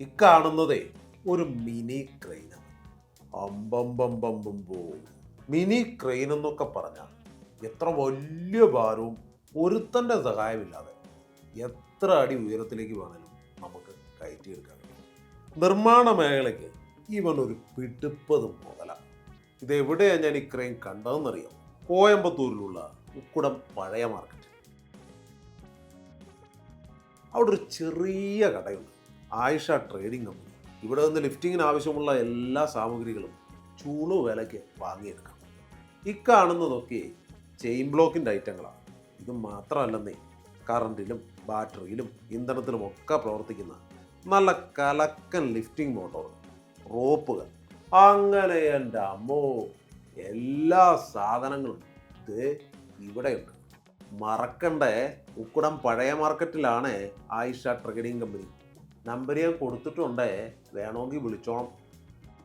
ഇക്കാണുന്നതേ ഒരു മിനി ക്രെയിനാണ് അമ്പമ്പമ്പമ്പോ മിനി ക്രെയിൻ എന്നൊക്കെ പറഞ്ഞാൽ എത്ര വലിയ ഭാരവും ഒരുത്തന്റെ സഹായമില്ലാതെ എത്ര അടി ഉയരത്തിലേക്ക് വേണേലും നമുക്ക് കയറ്റിയെടുക്കാൻ കഴിയും. നിർമ്മാണ മേഖലയ്ക്ക് ഇവൻ ഒരു പിടിപ്പത് മുതല. ഇതെവിടെയാണ് ഞാൻ ഈ ക്രെയിൻ കണ്ടതെന്നറിയാം? കോയമ്പത്തൂരിലുള്ള ഉക്കുടം പഴയ മാർക്കറ്റ്. അവിടെ ഒരു ചെറിയ കടയുണ്ട്. ആയിഷ ട്രേഡിംഗ് കമ്പനി ഇവിടെ നിന്ന് ലിഫ്റ്റിങ്ങിന് ആവശ്യമുള്ള എല്ലാ സാമഗ്രികളും ചൂളു വിലയ്ക്ക് വാങ്ങിയെടുക്കാം. ഇക്കാണുന്നതൊക്കെ ചെയിൻ ബ്ലോക്കിന്റെ ഐറ്റങ്ങളാണ്. ഇത് മാത്രമല്ലെന്നേ കറണ്ടിലും ബാറ്ററിയിലും ഇന്ധനത്തിലും ഒക്കെ പ്രവർത്തിക്കുന്ന നല്ല കലക്കൻ ലിഫ്റ്റിംഗ് മോട്ടോർ റോപ്പുകൾ അങ്ങനെ എന്റെ അമ്മോ എല്ലാ സാധനങ്ങളും ഇത് ഇവിടെയുണ്ട്. മറക്കണ്ടേ ഉക്കുടം പഴയ മാർക്കറ്റിലാണ് ആയിഷ ട്രേഡിംഗ് കമ്പനി നമ്പർ ഞാൻ കൊടുത്തിട്ടുണ്ടേ വേണമെങ്കിൽ വിളിച്ചോണം